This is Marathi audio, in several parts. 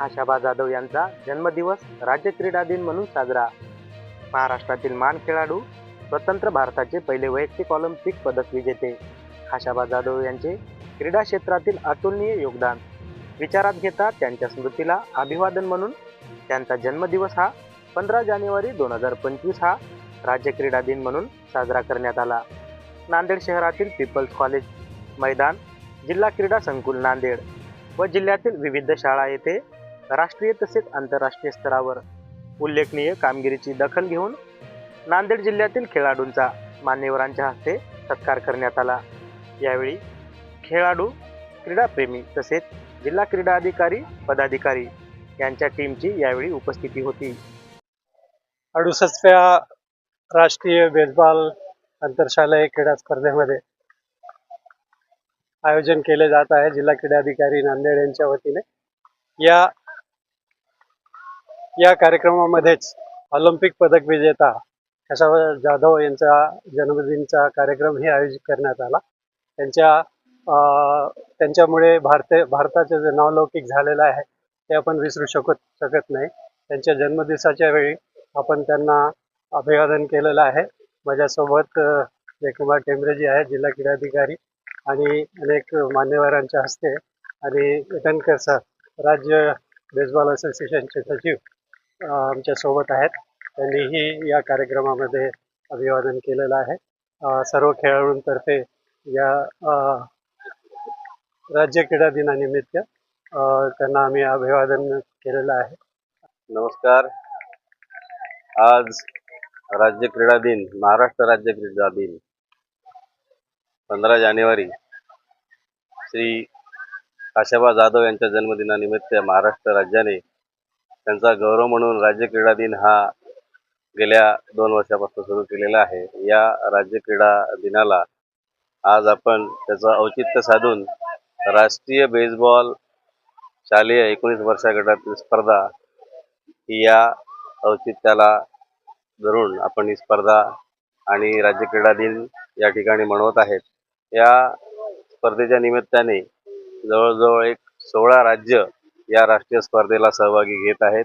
आशाबा जाधव यांचा जन्मदिवस राज्य क्रीडा दिन म्हणून साजरा. महाराष्ट्रातील मान खेळाडू स्वतंत्र भारताचे पहिले वैयक्तिक ऑलिम्पिक पदक विजेते. आशाबा जाधव यांचे क्रीडा क्षेत्रातील अतुलनीय योगदान. विचारात घेता त्यांच्या स्मृतीला अभिवादन म्हणून त्यांचा जन्मदिवस हा पंधरा जानेवारी दोन हजार पंचवीस हा राज्य क्रीडा दिन म्हणून साजरा करण्यात आला. नांदेड शहरातील पीपल्स कॉलेज मैदान जिल्हा क्रीडा संकुल नांदेड व जिल्ह्यातील विविध शाळा येथे राष्ट्रीय तसेच आंतरराष्ट्रीय स्तरावर उल्लेखनीय कामगिरीची दखल घेऊन नांदेड जिल्ह्यातील खेळाडूंचा मान्यवरांच्या हस्ते सत्कार करण्यात आला. यावेळी खेळाडू क्रीडाप्रेमी तसेच जिल्हा क्रीडा अधिकारी पदाधिकारी यांच्या टीमची यावेळी उपस्थिती होती. अडुसष्टव्या राष्ट्रीय बेसबॉल आंतरशालेय क्रीडा स्पर्धेमध्ये आयोजन केले जात आहे जिल्हा क्रीडा अधिकारी नांदेड यांच्या वतीने. या या कार्यक्रमामध्येच ऑलिम्पिक पदक विजेता केशव जाधव यांचा जन्मदिनचा कार्यक्रम हे आयोजित करण्यात आला. त्यांच्या त्यांच्यामुळे भारते भारताचं जे नावलौकिक झालेलं आहे ते आपण विसरू शकत शकत नाही. त्यांच्या जन्मदिवसाच्या वेळी आपण त्यांना अभिवादन केलेलं आहे. माझ्यासोबत जयकुमार टेंबरेजी आहे जिल्हा क्रीडाधिकारी आणि अनेक मान्यवरांच्या हस्ते आणि इटनकर सर राज्य बेसबॉल असोसिएशनचे सचिव आमच्या आमच्यासोबत आहेत. त्यांनीही या कार्यक्रमामध्ये अभिवादन केलेलं आहे. सर्व खेळाडूंतर्फे या राज्य क्रीडा दिनानिमित्त त्यांना आम्ही अभिवादन केलेलं आहे. नमस्कार. आज राज्य क्रीडा दिन महाराष्ट्र राज्य क्रीडा दिन पंधरा जानेवारी श्री काशाबा जाधव यांच्या जन्मदिनानिमित्त महाराष्ट्र राज्याने त्यांचा गौरव म्हणून राज्य क्रीडा दिन हा गेल्या दोन वर्षापासून सुरू केलेला आहे. या राज्य क्रीडा दिनाला आज आपण त्याचं औचित्य साधून राष्ट्रीय बेसबॉल शालेय एकोणीस वर्षा गटातील स्पर्धा ही या औचित्याला धरून आपण ही स्पर्धा आणि राज्य क्रीडा दिन या ठिकाणी मनवत आहेत. या स्पर्धेच्या निमित्ताने जवळजवळ एक सोळा राज्य या राष्ट्रीय स्पर्धेला सहभागी घेत आहेत.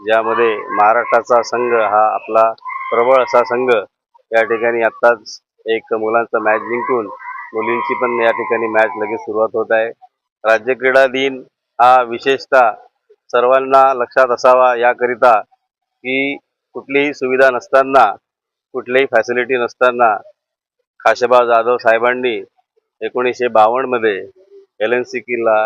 ज्यामध्ये महाराष्ट्राचा संघ हा आपला प्रबळ असा संघ या ठिकाणी आत्ताच एक मुलांचा मॅच जिंकून मुलींची पण या ठिकाणी मॅच लगेच सुरुवात होत आहे. राज्य क्रीडा दिन हा विशेषतः सर्वांना लक्षात असावा याकरिता की कुठलीही सुविधा नसताना कुठलीही फॅसिलिटी नसताना खाशबा जाधव साहेबांनी एकोणीसशे बावन्नमध्ये एल एन सी किल्ला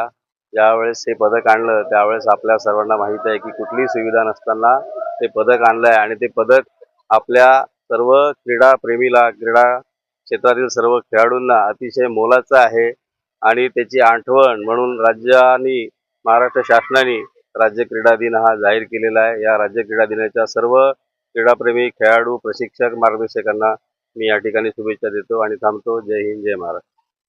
ज्यावेळेस हे पदक आणलं त्यावेळेस आपल्या सर्वांना माहीत आहे की कुठलीही सुविधा नसताना ते पदक आणलं आहे आणि ते पदक आपल्या सर्व क्रीडाप्रेमीला क्रीडा क्षेत्रातील सर्व खेळाडूंना अतिशय मोलाचं आहे आणि त्याची आठवण म्हणून राज्याने महाराष्ट्र शासनाने राज्य क्रीडा दिन हा जाहीर केलेला आहे. या राज्य क्रीडा दिनाच्या सर्व क्रीडाप्रेमी खेळाडू प्रशिक्षक मार्गदर्शकांना मी या ठिकाणी शुभेच्छा देतो आणि थांबतो. जय हिंद जय महाराष्ट्र.